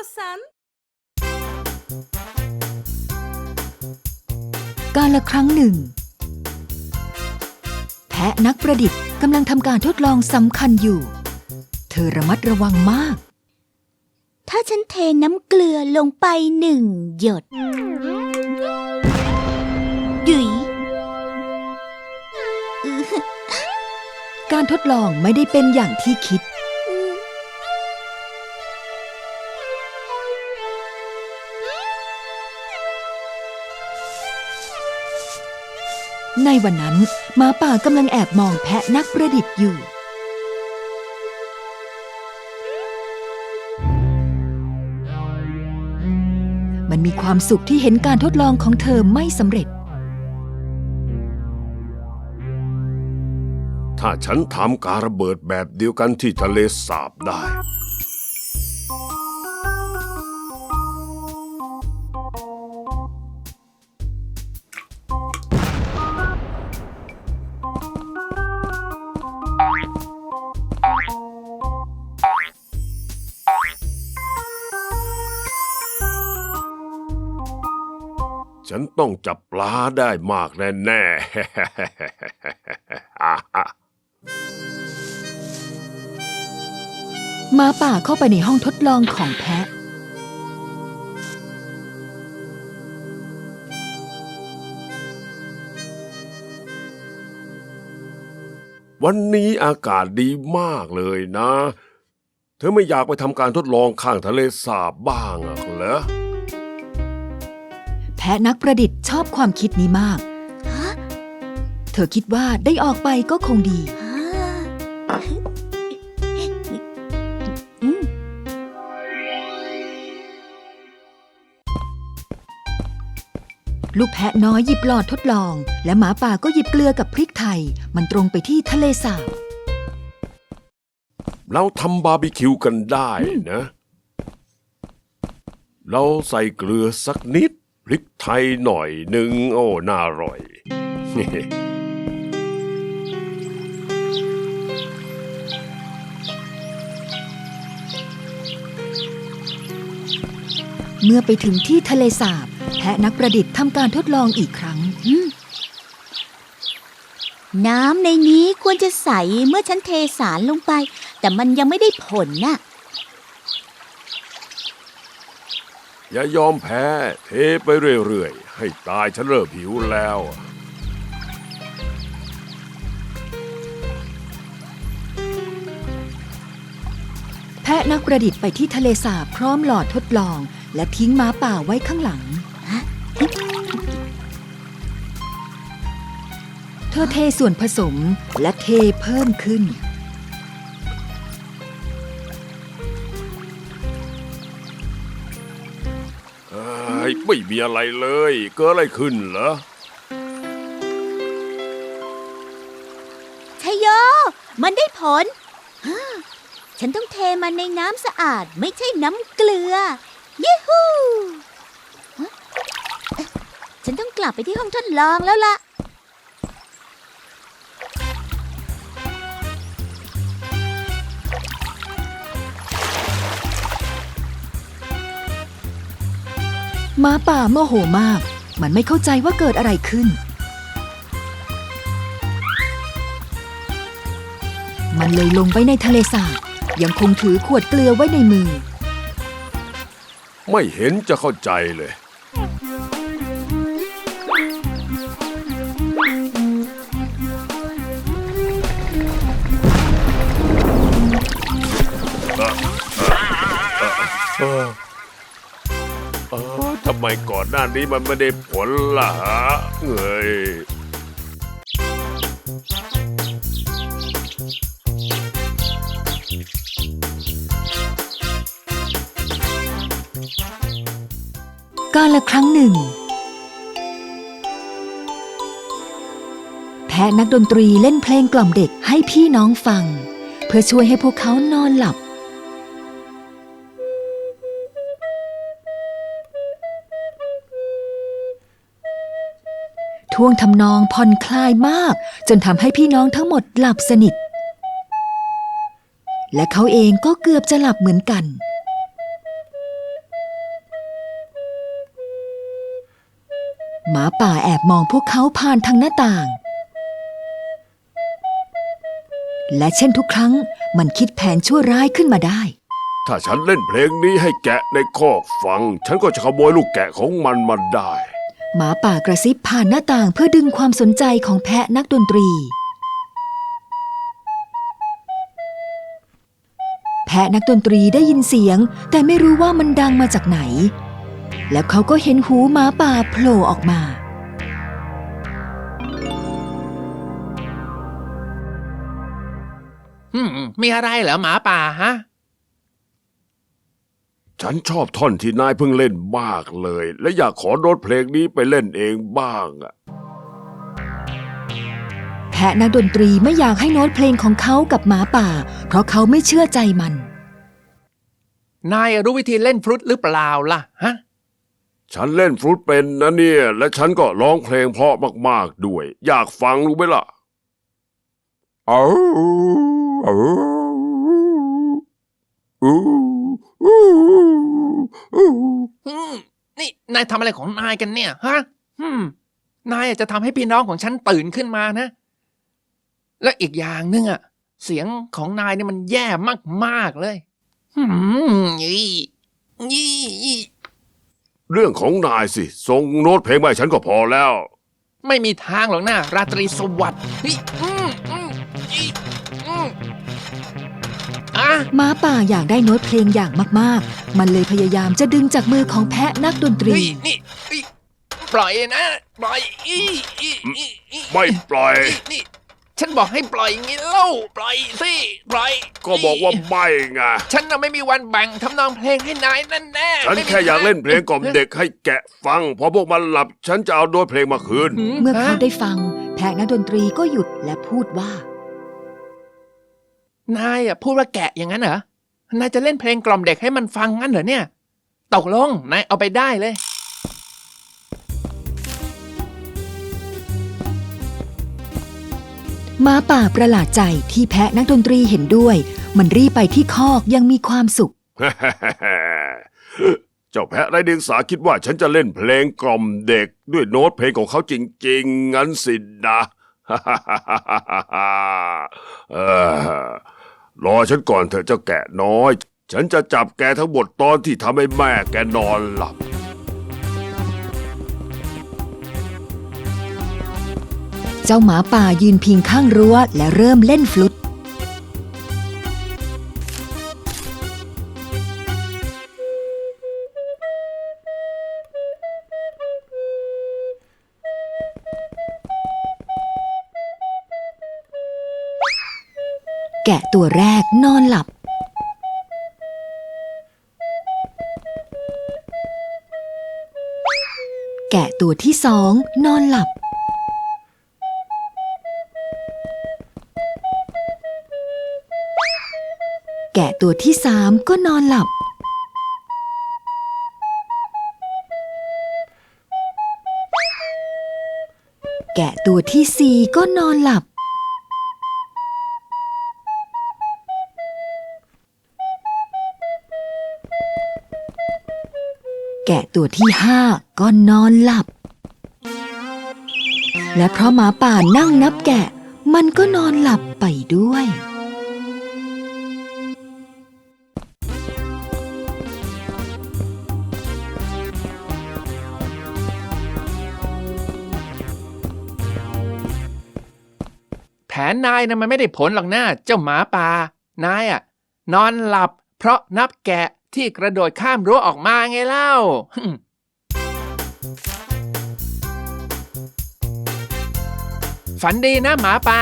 istiyorsan. การละครั้งหนึ่ง แพะนักประดิษฐ์กำลังทำการทดลองสำคัญอยู่ เธอระมัดระวังมาก ถ้าฉันเทน้ำเกลือลงไปหนึ่งหยดดุยอื้อการทดลองไม่ได้เป็นอย่างที่คิด ในวันนั้นหมาป่ากำลังแอบมองแพะนักประดิษฐ์อยู่ มันมีความสุขที่เห็นการทดลองของเธอไม่สำเร็จ ถ้าฉันทำการระเบิดแบบเดียวกันที่ทะเลสาบได้ ฉันต้องจับปลาได้มากแน่ๆหมาป่าเข้าไปในห้องทดลองของแพะ วันนี้อากาศดีมากเลยนะ เธอไม่อยากไปทำการทดลองข้างทะเลสาบบ้างอะเหรอ แพะนักประดิษฐ์ชอบความคิดนี้มาก ฮะเธอคิดว่าได้ออกไปก็คงดี อ่าอืมลูกแพะน้อยหยิบหลอดทดลอง และหมาป่าก็หยิบเกลือกับพริกไทย มันตรงไปที่ทะเลสาบ เราทำบาร์บีคิวกันได้นะ เราใส่เกลือสักนิด พริกไทยหน่อยหนึ่งโอ้ น่าอร่อย เมื่อไปถึงที่ทะเลสาบ แพะนักประดิษฐ์ทำการทดลองอีกครั้งอืมน้ำในนี้ควรจะใสเมื่อฉันเทสารลงไป แต่มันยังไม่ได้ผลน่ะ อย่ายอมแพ้ เทไปเรื่อยๆ ให้ตายฉันเริ่มหิวแล้ว แพะนักประดิษฐ์ไปที่ทะเลสาบพร้อมหลอดทดลอง และทิ้งหม้าป่าไว้ข้างหลัง เธอเทส่วนผสมและเทเพิ่มขึ้น ไม่มีอะไรเลย เกิดอะไรขึ้นเหรอชโย มันได้ผล ฉันต้องเทมันในน้ำสะอาดไม่ใช่น้ำเกลือยูฮูฉันต้องกลับไปที่ห้องทดลองแล้วล่ะ หมาป่าโมโหมาก มันไม่เข้าใจว่าเกิดอะไรขึ้น มันเลยลงไปในทะเลสาบยังคงถือขวดเกลือไว้ในมือ ไม่เห็นจะเข้าใจเลยเออเออ ทำไมก่อนหน้านี้มันไม่ได้ผลล่ะฮะเอ้ยกาละครั้งหนึ่ง แพะนักดนตรีเล่นเพลงกล่อมเด็กให้พี่น้องฟัง เพื่อช่วยให้พวกเขานอนหลับ ท่วงทำนองผ่อนคลายมาก จนทำให้พี่น้องทั้งหมดหลับสนิท และเขาเองก็เกือบจะหลับเหมือนกัน หมาป่าแอบมองพวกเขาผ่านทางหน้าต่าง และเช่นทุกครั้งมันคิดแผนชั่วร้ายขึ้นมาได้ถ้าฉันเล่นเพลงนี้ให้แกะในคอกฟัง ฉันก็จะขโมยลูกแกะของมันมาได้ หมาป่ากระซิบผ่านหน้าต่างเพื่อดึงความสนใจของแพะนักดนตรี แพะนักดนตรีได้ยินเสียง แต่ไม่รู้ว่ามันดังมาจากไหน แล้วเขาก็เห็นหูหมาป่าโผล่ออกมา อืมมีอะไรเหรอหมาป่าฮะ ฉันชอบท่อนที่นายเพิ่งเล่นมากเลย และอยากขอโน้ตเพลงนี้ไปเล่นเองบ้างอะแพะนักดนตรีไม่อยากให้โน้ตเพลงของเขากับหมาป่า เพราะเขาไม่เชื่อใจมัน นายรู้วิธีเล่นฟลุตหรือเปล่าล่ะฮะ ฉันเล่นฟลุตเป็นนะเนี่ย และฉันก็ร้องเพลงเพราะมากๆด้วย อยากฟังรู้ไหมล่ะเอาเอาอู้อู้อู้ อืมนี่นายทำอะไรของนายกันเนี่ยฮะอืมนายอาจจะทำให้พี่น้องของฉันตื่นขึ้นมานะ และอีกอย่างหนึงอะเสียงของนายเนี่ยมันแย่มากๆเลยอืมยี่ยี่ยี่เรื่องของนายสิส่งโน้ตเพลงมาให้ฉันก็พอแล้ว ไม่มีทางหรอกนะราตรีสวัสดิ์เฮ้ยอืมอืมะหมาป่าอยากได้โน้ตเพลงอย่างมากๆ มันเลยพยายามจะดึงจากมือของแพะนักดนตรี เฮ้ยนี่เฮ้ยปล่อยนะปล่อยอีอีอีอีไม่ปล่อยนี่นี่ ฉันบอกให้ปล่อยงี้เล่าปล่อยสิปล่อยก็บอกว่าไม่ไง ฉันน่ะไม่มีวันแบ่งทำนองเพลงให้นายนั่นแน่ฉันไม่มีแค่อยากเล่นเพลงกล่อมเด็กให้แกะฟัง พอพวกมันหลับ ฉันจะเอาโน้ตเพลงมาคืนหืเมื่อเขาฮะได้ฟัง แพะนักดนตรีก็หยุดและพูดว่า นายอะพูดว่าแกะอย่างนั้นเหรอ นายจะเล่นเพลงกล่อมเด็กให้มันฟังงั้นเหรอเนี่ย ตกลง นายเอาไปได้เลย หมาป่าประหลาดใจที่แพะนักดนตรีเห็นด้วย มันรีบไปที่คอกอยังมีความสุข เจ้าแพะไรเดียงสาคิดว่าฉันจะเล่นเพลงกล่อมเด็กด้วยโน้ตเพลงของเขาจริง ๆ งั้นสินะ เออรอ ฉันก่อนเถอะเจ้าแกะน้อย ฉันจะจับแกทั้งหมดตอนที่ทำให้แม่แกนอนหลับ เจ้าหมาป่ายืนพิงข้างรั้วและเริ่มเล่นฟลุต แกะตัวแรกนอนหลับ แกะตัวที่สองนอนหลับ แกะตัวที่สามก็นอนหลับ แกะตัวที่สี่ก็นอนหลับ แกะตัวที่ห้าก็นอนหลับ และเพราะหมาป่านั่งนับแกะ มันก็นอนหลับไปด้วย แผนนายนะมันไม่ได้ผลหรอกนะเจ้าหมาป่านายอะนอนหลับเพราะนับแกะ ที่กระโดดข้ามรั้วออกมาไงเล่า ฝันดีนะหมาป่า